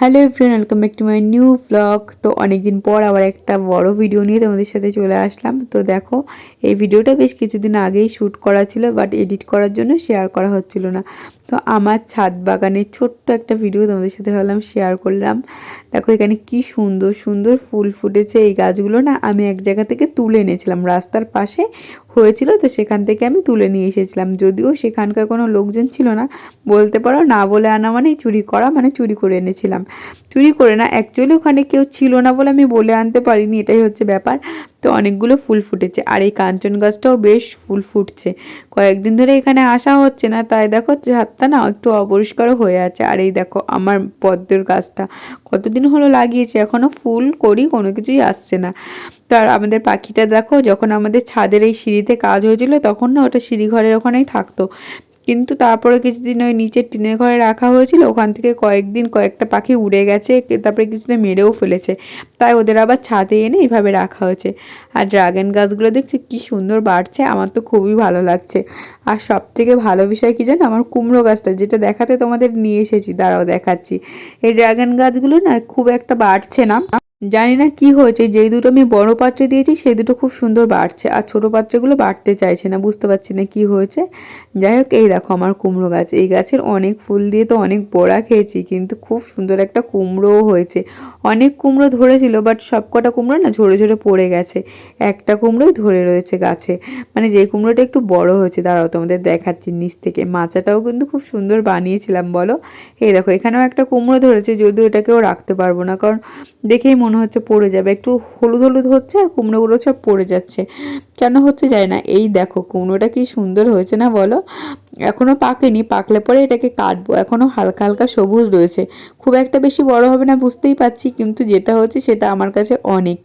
Hello everyone welcome back to my new blog তো অনেকদিন পর আবার একটা বড় ভিডিও নিয়ে তোমাদের সাথে চলে আসলাম। তো দেখো, এই ভিডিওটা বেশ কিছুদিন আগেই শ্যুট করা ছিল বাট এডিট করার জন্য শেয়ার করা হচ্ছিল না। তো আমার ছাদ বাগানের ছোট্ট একটা ভিডিও তোমাদের সাথে ভাবলাম শেয়ার করলাম। দেখো এখানে কি সুন্দর সুন্দর ফুল ফুটেছে এই গাছগুলো না, আমি এক জায়গা থেকে তুলে এনেছিলাম। রাস্তার পাশে হয়েছিল, তো সেখান থেকে আমি তুলে নিয়ে এসেছিলাম। যদিও সেখানকার কোনো লোকজন ছিল না, বলতে পারো না বলে আনা মানেই চুরি করা মানে চুরি করে এনেছিলাম। চুরি করে না অ্যাকচুয়ালি ওখানে কেউ ছিল না বলে আমি বলে আনতে পারিনি, এটাই হচ্ছে ব্যাপার। তো অনেকগুলো ফুল ফুটেছে। আর এই কাঞ্চন গাছটাও বেশ ফুল ফুটছে। কয়েকদিন ধরে এখানে আসা হচ্ছে না, তাই দেখো ছাদটা না একটু অপরিষ্কারও হয়ে আছে। আর এই দেখো আমার পদ্মের গাছটা, কতদিন হলো লাগিয়েছে এখনও ফুল করি, কোনো কিছুই আসছে না। তো আর আমাদের পাখিটা দেখো, যখন আমাদের ছাদের এই সিঁড়িতে কাজ হয়েছিল, তখন না ওটা সিঁড়ি ঘরের ওখানেই থাকতো। কিন্তু তারপরে কিছুদিন ওই নিচের টিনের ঘরে রাখা হয়েছিল, ওখান থেকে কয়েকদিন কয়েকটা পাখি উড়ে গেছে তারপরে কিছুদিন মেরেও ফেলেছে। তাই ওদের আবার ছাদে এনে এইভাবে রাখা হয়েছে। আর ড্রাগন গাছগুলো দেখছি কি সুন্দর বাড়ছে, আমার তো খুবই ভালো লাগছে। আর সব থেকে ভালো বিষয় কি জানো, আমার কুমড়ো গাছটা, যেটা দেখাতে তোমাদের নিয়ে এসেছি, দাঁড়াও দেখাচ্ছি। এই ড্রাগন গাছগুলো না খুব একটা বাড়ছে না। জানি না কি হয়েছে, যেই দুটো আমি বড় পাত্রে দিয়েছি, সেই দুটো খুব সুন্দর বাড়ছে, আর ছোট পাত্রগুলো বাড়তে চাইছে না, বুঝতে পারছি না কি হয়েছে। যাই হোক, এই দেখো আমার কুমড়ো গাছ, এই গাছের অনেক ফুল দিয়ে তো অনেক বড়া খেয়েছি, কিন্তু খুব সুন্দর একটা কুমড়োও হয়েছে। অনেক কুমড়ো ধরেছিল বাট সব কটা কুমড়ো না ঝরে ঝরে পড়ে গেছে, একটা কুমড়োই ধরে রয়েছে গাছে। মানে যে কুমড়োটা একটু বড় হয়েছে, দাঁড়াও তোমাদের দেখাচ্ছি নিচ থেকে, মাচাটাও কিন্তু খুব সুন্দর বানিয়েছিলাম, বলো। এই দেখো, এখানেও একটা কুমড়ো ধরেছে, যদিও এটাকেও রাখতে পারব না, কারণ দেখেই মনে হচ্ছে পড়ে যাবে। একটু হলুদ হলুদ হচ্ছে আর কুমড়োগুলো সব পড়ে যাচ্ছে। কেন হচ্ছে যায় না। এই দেখো, কুমড়োটা কি সুন্দর হয়েছে না বলো? এখনও পাকেনি, পাকলে পরে এটাকে কাটবো। এখনও হালকা হালকা সবুজ রয়েছে। খুব একটা বেশি বড় হবে না, বুঝতেই পারছি, কিন্তু যেটা হচ্ছে সেটা আমার কাছে অনেক।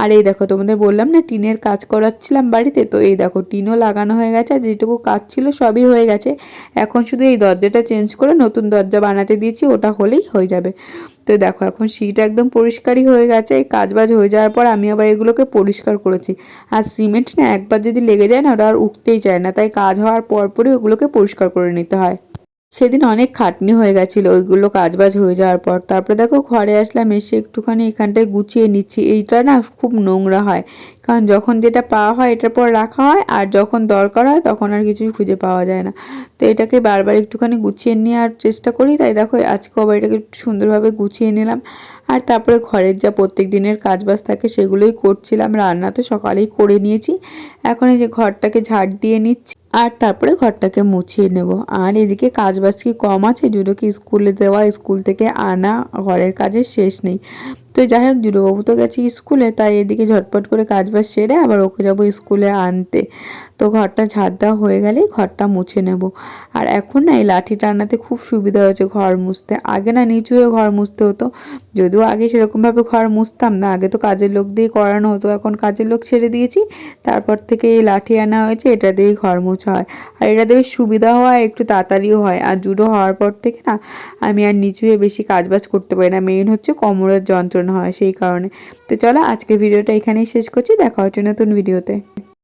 আর এই দেখো, তোমাদের বললাম না, টিনের কাজ করাচ্ছিলাম বাড়িতে, তো এই দেখো, টিনও লাগানো হয়ে গেছে, আর যেটুকু কাজ ছিল সবই হয়ে গেছে। এখন শুধু এই দরজাটা চেঞ্জ করে নতুন দরজা বানাতে দিয়েছি, ওটা হলেই হয়ে যাবে। তো দেখো, এখন সিট একদম পরিষ্কারই হয়ে গেছে। এই কাজবাজ হয়ে যাওয়ার পর আমি আবার এগুলোকে পরিষ্কার করেছি। আর সিমেন্ট না একবার যদি লেগে যায় না, ওটা আর উঠতেই চায় না। তাই কাজ হওয়ার পরপরই ওগুলোকে পরিষ্কার করে নিতে হয়। সেদিন অনেক খাটনি হয়ে গেছিল, ওইগুলো কাজবাজ হয়ে যাওয়ার পর। তারপরে দেখো ঘরে আসলাম, এসে একটুখানি এখানটায় গুছিয়ে নিচ্ছি। এইটা না খুব নোংরা হয়, কারণ যখন যেটা পাওয়া হয় এটার পর রাখা হয়, আর যখন দরকার হয় তখন আর কিছুই খুঁজে পাওয়া যায় না। তো এটাকে বারবার একটুখানি গুছিয়ে নেওয়ার চেষ্টা করি। তাই দেখো আজকে আবার এটাকে সুন্দরভাবে গুছিয়ে নিলাম। আর তারপরে ঘরের যা প্রত্যেক দিনের কাজবাজ থাকে সেগুলোই করছিলাম, রান্না তো সকালেই করে নিয়েছি। এখন এই যে ঘরটাকে ঝাড় দিয়ে নিচ্ছি আর তারপরে ঘরটাকে মুছিয়ে নেব। আর এদিকে কাজবাজ কি কম আছে? জুডোকে স্কুলে দেওয়া, স্কুল থেকে আনা, ঘরের কাজের শেষ নেই। তো যাই হোক, জুডোবাবু তো গেছে স্কুলে, তাই এদিকে ঝটপট করে কাজবাজ সেরে আবার ওকে যাব স্কুলে আনতে। তো ঘরটা ঝাড় দেওয়া হয়ে গেলেই ঘরটা মুছে নেব। আর এখন না এই লাঠি টানাতে খুব সুবিধা হয়েছে ঘর মুছতে। আগে না নিচু হয়ে ঘর মুছতে হতো। যদিও আগে সেরকমভাবে ঘর মুছতাম না, আগে তো কাজের লোক দিয়ে করানো হতো। এখন কাজের লোক ছেড়ে দিয়েছি, তারপর থেকে এই লাঠি আনা হয়েছে, এটা দিয়েই ঘর মুছা হয়। আর এটা দিয়ে সুবিধা হয়, একটু তাড়াতাড়িও হয়। আর জুডো হওয়ার পর থেকে না, আমি আর নিচু হয়ে বেশি কাজবাজ করতে পারি না। মেইন হচ্ছে কোমরের যন্ত্রণা। হয় সেই কারণে। তো চলো আজকে ভিডিওটা এখানেই শেষ করছি দেখা হচ্ছে নতুন ভিডিওতে।